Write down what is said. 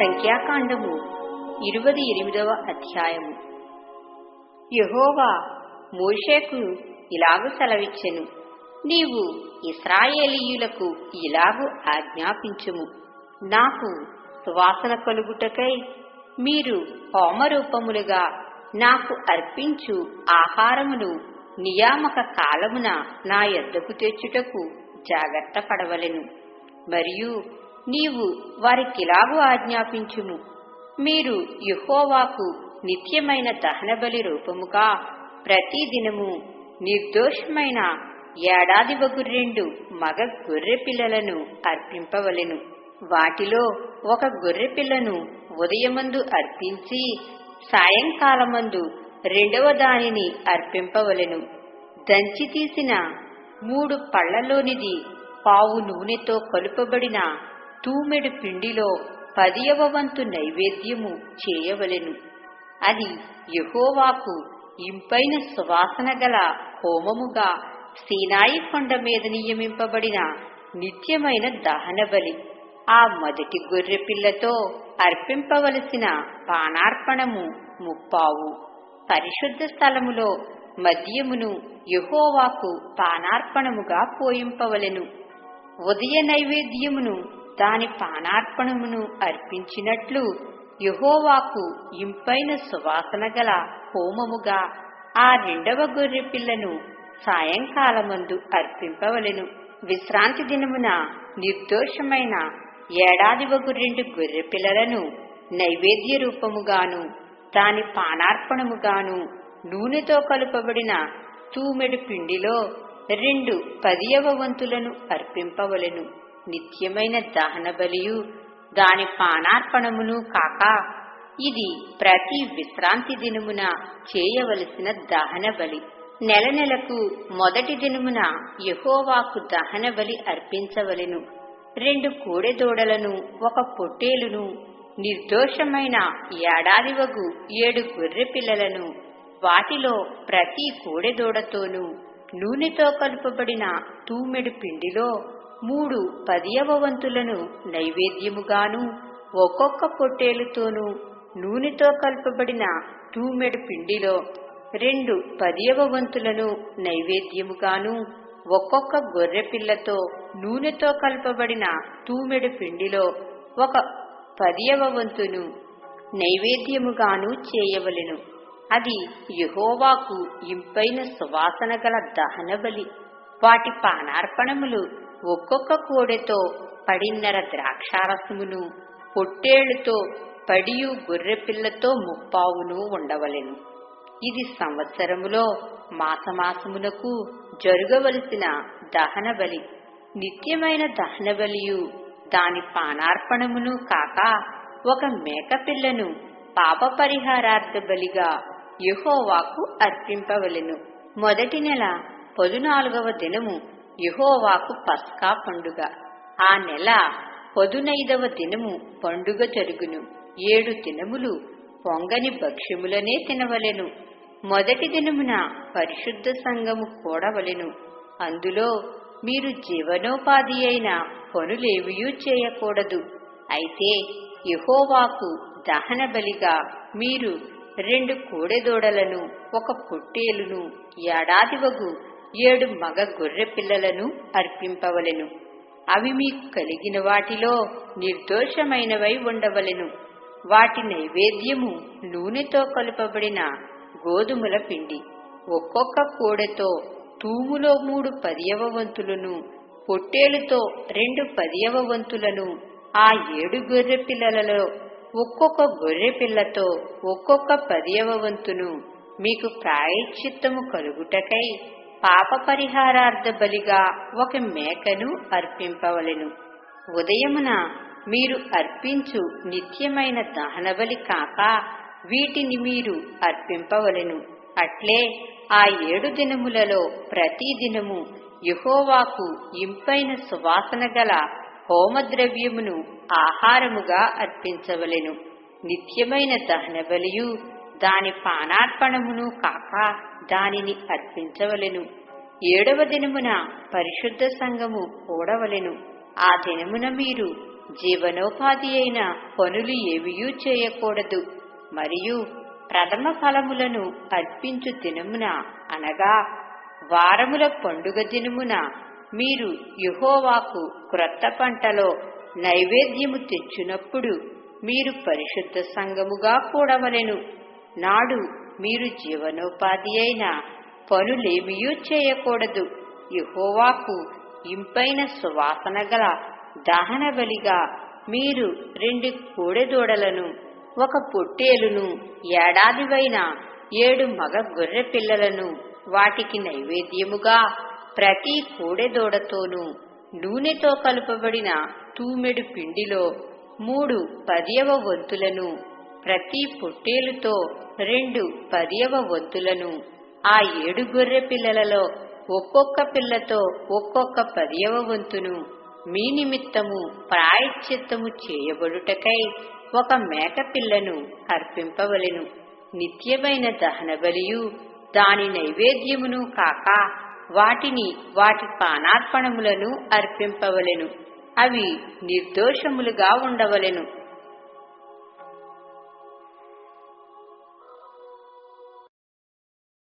సంఖ్యాకాండము ఇరవై ఎనిమిదవ అధ్యాయము. యహోవా మోషేకు ఇలాగు సెలవిచ్చెను. నీవు ఇస్రాయేలీయులకు ఇలాగు ఆజ్ఞాపించుము. నాకు సువాసన కలుగుటకై మీరు హోమరూపములుగా నాకు అర్పించు ఆహారమును నియామక కాలమున నా ఎద్దకు తెచ్చుటకు జాగ్రత్త పడవలెను. మరియు నీవు వారికిలాగు ఆజ్ఞాపించుము. మీరు యుహోవాకు నిత్యమైన దహనబలి రూపముగా ప్రతిదినము నిర్దోషమైన ఏడాది రెండు మగ గొర్రె పిల్లలను అర్పింపవలెను. వాటిలో ఒక గొర్రె పిల్లను ఉదయమందు అర్పించి సాయంకాలమందు రెండవ దానిని అర్పింపవలెను. దంచి తీసిన మూడు పళ్ళలోనిది పావు నూనెతో కలుపబడిన తూమెడు పిండిలో పదియవ వంతు నైవేద్యము చేయవలెను. అది యహోవాకు ఇంపైన సువాసన గల హోమముగా సీనాయి కొండ మీద నియమింపబడిన నిత్యమైన దహనబలి ఆ మొదటి గొర్రెపిల్లతో అర్పింపవలసిన పానార్పణము ముప్పావు. పరిశుద్ధ స్థలములో మద్యమును యహోవాకు పానార్పణముగా పోయింపవలెను. ఉదయ నైవేద్యమును దాని పానార్పణమును అర్పించినట్లు యహోవాకు ఇంపైన సువాసన గల హోమముగా ఆ రెండవ గొర్రె పిల్లను సాయంకాలమందు అర్పింపవలెను. విశ్రాంతి దినమున నిర్దోషమైన ఏడాది వగు రెండు గొర్రె పిల్లలను నైవేద్య రూపముగాను దాని పానార్పణముగాను నూనెతో కలుపబడిన తూమెడు పిండిలో రెండు పదియవ వంతులను అర్పింపవలెను. నిత్యమైన దహన బలియు దాని పానార్పణమును కాక ఇది ప్రతి విశ్రాంతి దినమున చేయవలసిన దహన బలి. నెల నెలకు మొదటి దినమున యహోవాకు దహన బలి అర్పించవలెను. రెండు కోడెదూడలను ఒక పొట్టేలును నిర్దోషమైన ఏడాదివగు ఏడు గొర్రె పిల్లలను వాటిలో ప్రతి కోడెదూడతోనూ నూనెతో కలుపబడిన తూమెడు పిండిలో మూడు పదియవ వంతులను నైవేద్యముగాను ఒక్కొక్క పొట్టేలుతోనూ నూనెతో కలుపబడిన తూమెడు పిండిలో రెండు పదియవ వంతులను నైవేద్యముగాను ఒక్కొక్క గొర్రెపిల్లతో నూనెతో కలపబడిన తూమెడు పిండిలో ఒక పదియవ వంతును నైవేద్యముగాను చేయవలెను. అది యహోవాకు ఇంపైన సువాసన గల దహనబలి. వాటి పానార్పణములు ఒక్కొక్క కోడెతో పడిన్నర ద్రాక్షారసమును పొట్టేళ్ళతో పడియు గొర్రెపిల్లతో ముప్పావును ఉండవలెను. ఇది సంవత్సరములో మాసమాసమునకు జరుగవలసిన దహన బలి నిత్యమైన దహన బలియు దాని పానార్పణమును కాక ఒక మేకపిల్లను పాప పరిహారార్థ బలిగా యహోవాకు అర్పింపవలెను. మొదటి నెల పదునాలుగవ దినము యహోవాకు పస్కా పండుగ. ఆ నెల పదునైదవ దినము పండుగ జరుగును. ఏడు దినములు పొంగని భక్ష్యములనే తినవలెను. మొదటి దినమున పరిశుద్ధ సంఘము కూడవలెను. అందులో మీరు జీవనోపాధి అయిన పనులేవియూ చేయకూడదు. అయితే యహోవాకు దహన బలిగా మీరు రెండు కోడెదూడలను ఒక పొట్టేలును ఏడాది వగు ఏడు మగ గొర్రె పిల్లలను అర్పింపవలెను. అవి మీకు కలిగిన వాటిలో నిర్దోషమైనవై ఉండవలెను. వాటి నైవేద్యము నూనెతో కలుపబడిన గోధుమల పిండి. ఒక్కొక్క కోడెతో తూములో మూడు పదియవ వంతులను పొట్టేలుతో రెండు పదియవ వంతులను ఆ ఏడు గొర్రె పిల్లలలో ఒక్కొక్క గొర్రె పిల్లతో ఒక్కొక్క పదియవ వంతును మీకు ప్రాయశ్చిత్తము కలుగుటకై పాప పరిహారార్థ బలిగా ఒక మేకను అర్పింపవలెను. ఉదయమున మీరు అర్పించు నిత్యమైన దహనబలి కాక వీటిని మీరు అర్పింపవలెను. అట్లే ఆ ఏడు దినములలో ప్రతి దినము యహోవాకు ఇంపైన సువాసన గల హోమద్రవ్యమును ఆహారముగా అర్పించవలెను. నిత్యమైన దహన బలియు దాని పానార్పణమును కాక దానిని అర్పించవలెను. ఏడవ దినమున పరిశుద్ధ సంఘము కూడవలెను. ఆ దినమున మీరు జీవనోపాధి అయిన పనులు ఏవియూ చేయకూడదు. మరియు ప్రథమ ఫలములను అర్పించు దినమున అనగా వారముల పండుగ దినమున మీరు యెహోవాకు క్రొత్త పంటలో నైవేద్యము తెచ్చినప్పుడు మీరు పరిశుద్ధ సంఘముగా కూడవలెను. నాడు మీరు జీవనోపాధి అయిన పనులేమియూ చేయకూడదు. యెహోవాకు ఇంపైన సువాసన గల దహన బలిగా మీరు రెండు కోడెదూడలను ఒక పొట్టేలును ఏడాదివైన ఏడు మగ గొర్రె పిల్లలను వాటికి నైవేద్యముగా ప్రతి కోడెదోడతోనూ నూనెతో కలుపబడిన తూమెడు పిండిలో మూడు పదియవ వంతులను ప్రతి పొట్టేలుతో రెండు పదియవ వంతులను ఆ ఏడు గొర్రె పిల్లలలో ఒక్కొక్క పిల్లతో ఒక్కొక్క పదియవ వంతును మీ నిమిత్తము ప్రాయశ్చిత్తము చేయబడుటకై ఒక మేకపిల్లను అర్పింపవలెను. నిత్యమైన దహన బలియు దాని నైవేద్యమును కాక వాటిని వాటి పానార్పణములను అర్పింపవలెను. అవి నిర్దోషములుగా ఉండవలెను.